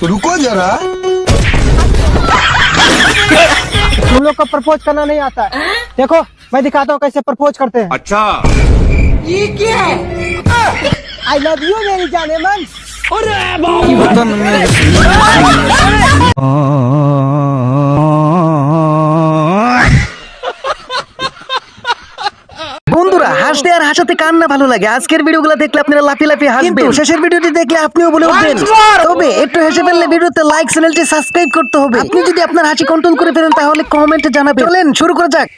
तो रुको जरा। तुम लोग को प्रपोज करना नहीं आता है। देखो मैं दिखाता हूँ कैसे प्रपोज करते हैं। अच्छा। ये क्या है? आई लव यू मेरी जाने मन। अरे। হাসতে আর হাসাতে কার না ভালো লাগে? আজকের ভিডিওগুলো দেখলে আপনারা লাফি লাফি হাসবেন। শেষের ভিডিওটি দেখলে আপনিও বলে উঠবেন। তবে একটু হেসে ফেললে ভিডিওতে লাইক চ্যানেলটি সাবস্ক্রাইব করতে হবে। আপনি যদি আপনার হাসি কন্ট্রোল করে ফেলেন তাহলে কমেন্টে জানাবেন। চলেন শুরু করা যাক।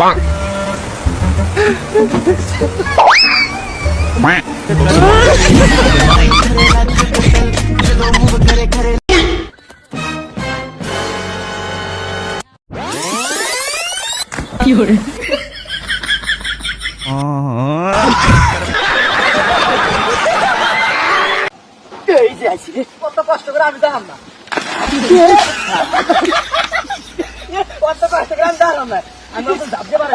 Fuck. 有人。কত কষ্ট করে আমি দাঁড়াম না। কত কষ্ট করে আমি দাঁড়াম না। আমি ঝাপতে পারি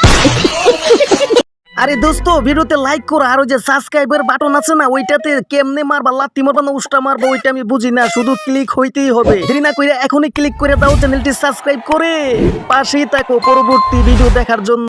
আরে দোস্ত, ভিডিওতে লাইক করো। আর ওই যে সাবস্ক্রাইবের বাটন আছে না, ওইটাতে কেমনে মারবা? লাত্তি মারবা না উষ্টা মারবো, ওইটা আমি বুঝি না। শুধু ক্লিক হইতেই হবে। দেরি না করে এখনই ক্লিক করে দাও চ্যানেলটি সাবস্ক্রাইব করে। পাশেই থাকো পরবর্তী ভিডিও দেখার জন্য।